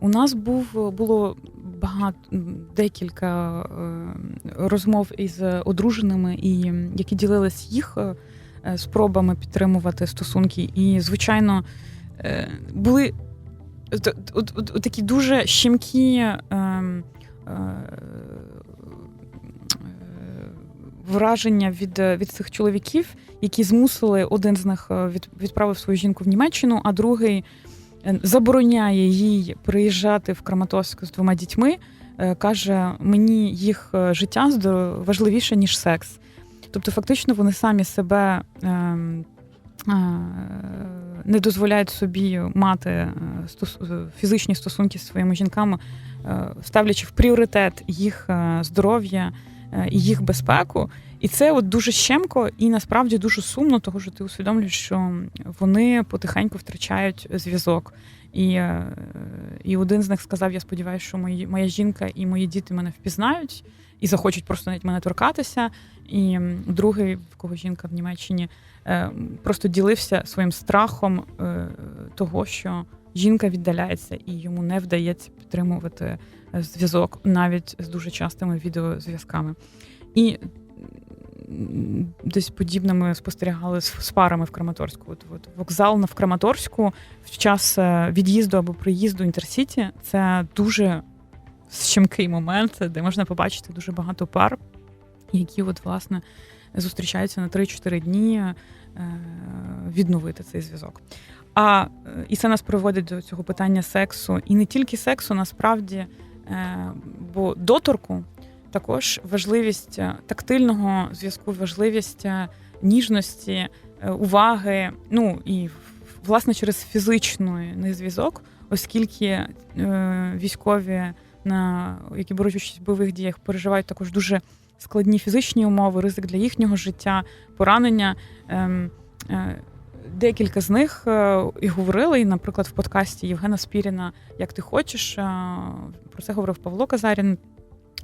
У нас був було багато декілька е, розмов із одруженими, і які ділились їх е, е, спробами підтримувати стосунки. І, звичайно, були такі дуже щемкі. Е, е, Враження від від цих чоловіків, які змусили один з них відправив свою жінку в Німеччину, а другий забороняє їй приїжджати в Краматорськ з двома дітьми. е, Каже, мені їх е, життя важливіше, ніж секс. Тобто, фактично, вони самі себе ем, е, не дозволяють собі мати е, е, фізичні стосунки зі своїми жінками, е, ставлячи в пріоритет їх е, здоров'я е, і їх безпеку. І це от дуже щемко і насправді дуже сумно, тому що ти усвідомлюєш, що вони потихеньку втрачають зв'язок. І, е, і один з них сказав: Я сподіваюся, що мої, моя жінка і мої діти мене впізнають і захочуть просто навіть мене торкатися. І другий, в кого жінка в Німеччині, е, просто ділився своїм страхом е, того, що жінка віддаляється і йому не вдається підтримувати зв'язок навіть з дуже частими відеозв'язками. І десь подібне ми спостерігали з, парами в Краматорську. От, от вокзал в Краматорську в час е, від'їзду або приїзду Інтерсіті це дуже щемкий момент, де можна побачити дуже багато пар, які от власне зустрічаються на 3-4 дні е, відновити цей зв'язок. А е, і це нас приводить до цього питання сексу, і не тільки сексу, насправді, бо доторку також важливість е, тактильного зв'язку, важливість е, ніжності, е, уваги. Ну і власне через фізичний незв'язок, оскільки е, військові, на які беруть участь в бойових діях, переживають також дуже складні фізичні умови, ризик для їхнього життя, поранення. Ем, е, Декілька з них е, і говорили, і, наприклад, в подкасті Євгена Спіріна Як ти хочеш, е, про це говорив Павло Казарін.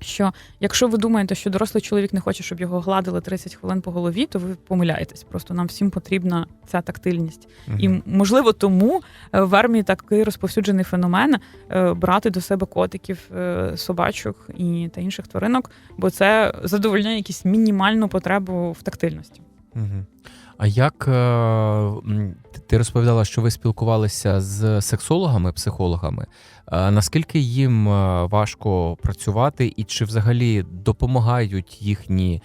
Що якщо ви думаєте, що дорослий чоловік не хоче, щоб його гладили 30 хвилин по голові, то ви помиляєтесь. Просто нам всім потрібна ця тактильність. І можливо тому е, в армії такий розповсюджений феномен е, брати до себе котиків, е, собачок і та інших тваринок, бо це задовольняє якусь мінімальну потребу в тактильності. Мгм. А як е, ти- розповідала, що ви спілкувалися з сексологами, психологами? Е, Наскільки їм е, важко працювати, і чи взагалі допомагають їхні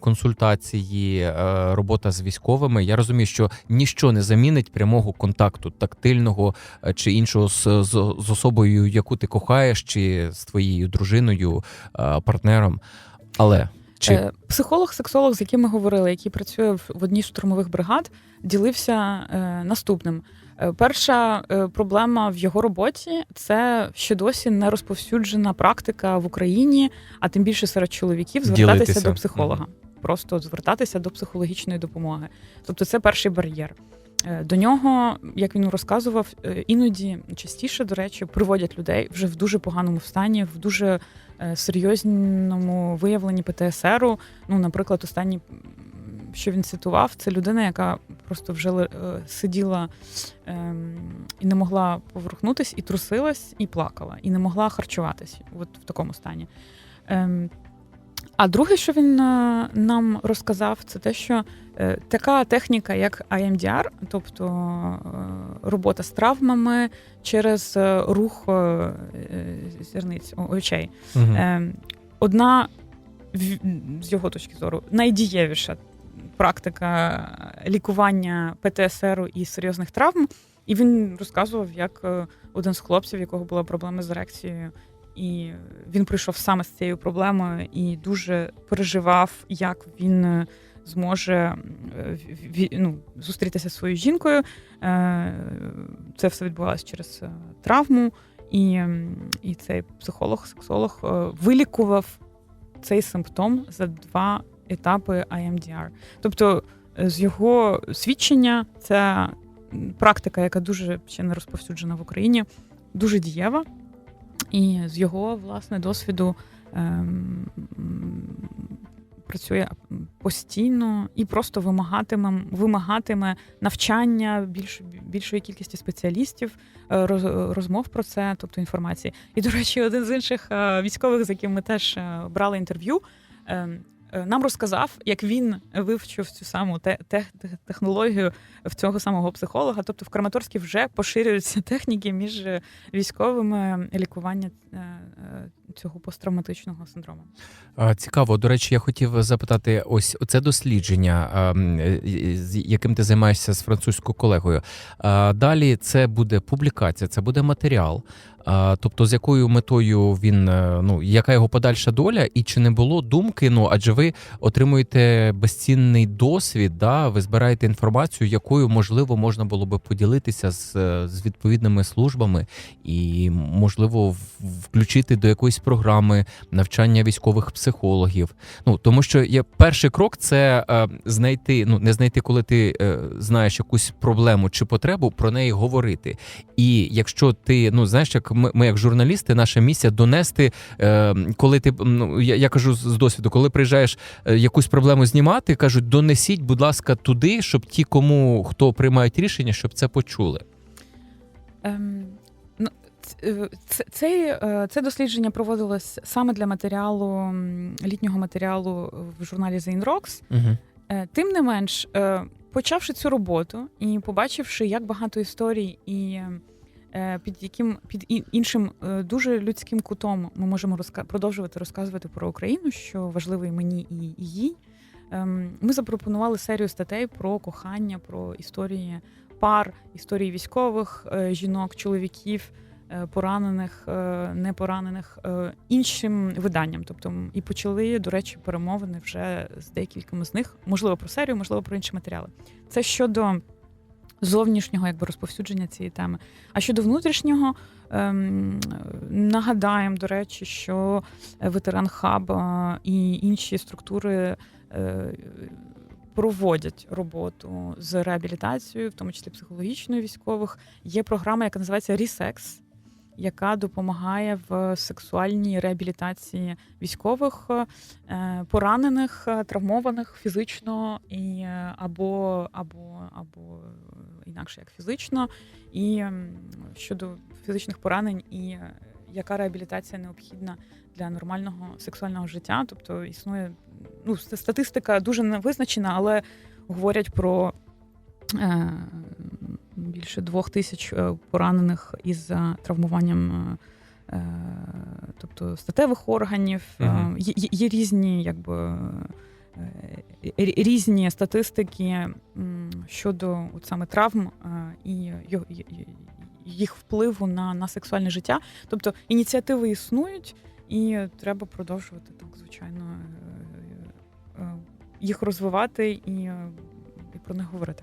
консультації, робота з військовими? Я розумію, що ніщо не замінить прямого контакту, тактильного чи іншого з, з, з особою, яку ти кохаєш, чи з твоєю дружиною, партнером. Але чи Е, Психолог, сексолог, з яким ми говорили, який працює в одній з штурмових бригад, ділився е, наступним. Е, Перша проблема в його роботі це ще досі не розповсюджена практика в Україні, а тим більше серед чоловіків звертатися Ділитися. до психолога, просто звертатися до психологічної допомоги. Тобто, це перший бар'єр. До нього, як він розказував, іноді частіше, до речі, приводять людей вже в дуже поганому стані, в дуже серйозному виявленні ПТСРу. Ну, наприклад, останній, що він цитував, це людина, яка просто вже е, сиділа ем, і не могла поворухнутись, і трусилась, і плакала, і не могла харчуватись от в такому стані. А друге, що він е, нам розказав, це те, що е, така техніка, як IMDR, тобто е, робота з травмами через рух зірниць очей. Е, Одна з його точки зору найдієвіша практика лікування ПТСР і серйозних травм. І він розказував, як один з хлопців, якого була проблема з ерекцією, і він прийшов саме з цією проблемою і дуже переживав, як він е, зможе ну, зустрітися зі своєю жінкою. Е, Це все відбувалося через е, травму. І, і цей психолог, сексолог вилікував цей симптом за два етапи IMDR. Тобто, з його свідчення, це практика, яка дуже ще не розповсюджена в Україні, дуже дієва. І з його власне досвіду ем, працює постійно і просто вимагатиме, вимагатиме навчання більш, більшої кількості спеціалістів, е, роз- розмов про це, тобто інформації. І, до речі, один з інших е, військових, з яким ми теж е, брали інтерв'ю, е, е, нам розказав, як він вивчив цю саму те- те- те- технологію в цього самого психолога. Тобто в Краматорській вже поширюються техніки між е, військовими лікування е, е, цього посттравматичного синдрому. Цікаво. До речі, я хотів запитати: ось це дослідження, е, з яким ти займаєшся з французькою колегою. Далі це буде публікація, це буде матеріал. Тобто, з якою метою він е, ну яка його подальша доля, і чи не було думки? Ну адже ви отримуєте безцінний досвід, да? ви збираєте інформацію, якою можливо можна було би поділитися з, е, з відповідними службами, і можливо включити до якоїсь програми навчання військових психологів. Ну тому що є перший крок це е, знайти, ну не знайти, коли ти е, знаєш якусь проблему чи потребу, про неї говорити. І якщо ти, ну знаєш, як ми, ми як журналісти, наша місія донести, е, коли ти ну я, я кажу з досвіду, коли приїжджаєш е, якусь проблему знімати, кажуть, донесіть, будь ласка, туди, щоб ті, кому хто приймають рішення, щоб це почули. Ем, ну, е, це, це, е, це дослідження проводилось саме для матеріалу літнього матеріалу в журналі The Inrocks. Угу. Тим не менш, почавши цю роботу і побачивши, як багато історій і під яким під іншим е, дуже людським кутом ми можемо розка- продовжувати розказувати про Україну, що важливо і мені і, їй. ем, Ми запропонували серію статей про кохання, про історії пар, історії військових е, жінок, чоловіків. е, Поранених, е, непоранених е, іншим виданням. Тобто і почали, до речі, перемовини вже з декількома з них, можливо, про серію, можливо, про інші матеріали. Це щодо зовнішнього якби розповсюдження цієї теми. А щодо внутрішнього, ем, нагадаємо, до речі, що ветеран хаб е, і інші структури. е, Проводять роботу з реабілітацією, в тому числі психологічною військових. Є програма, яка називається Рісекс, яка допомагає в сексуальній реабілітації військових, е, поранених, е, травмованих фізично і е, або, або, або інакше як фізично, і щодо фізичних поранень, і яка реабілітація необхідна для нормального сексуального життя. Тобто існує ну, статистика дуже не визначена, але говорять про. Більше двох тисяч е, поранених із е, травмуванням е, тобто статевих органів. Мгм. Є, є- є різні, якби різні статистики щодо от саме травм і їх впливу на, на сексуальне життя. Тобто ініціативи існують, і треба продовжувати так, звичайно, їх розвивати і, і про них говорити.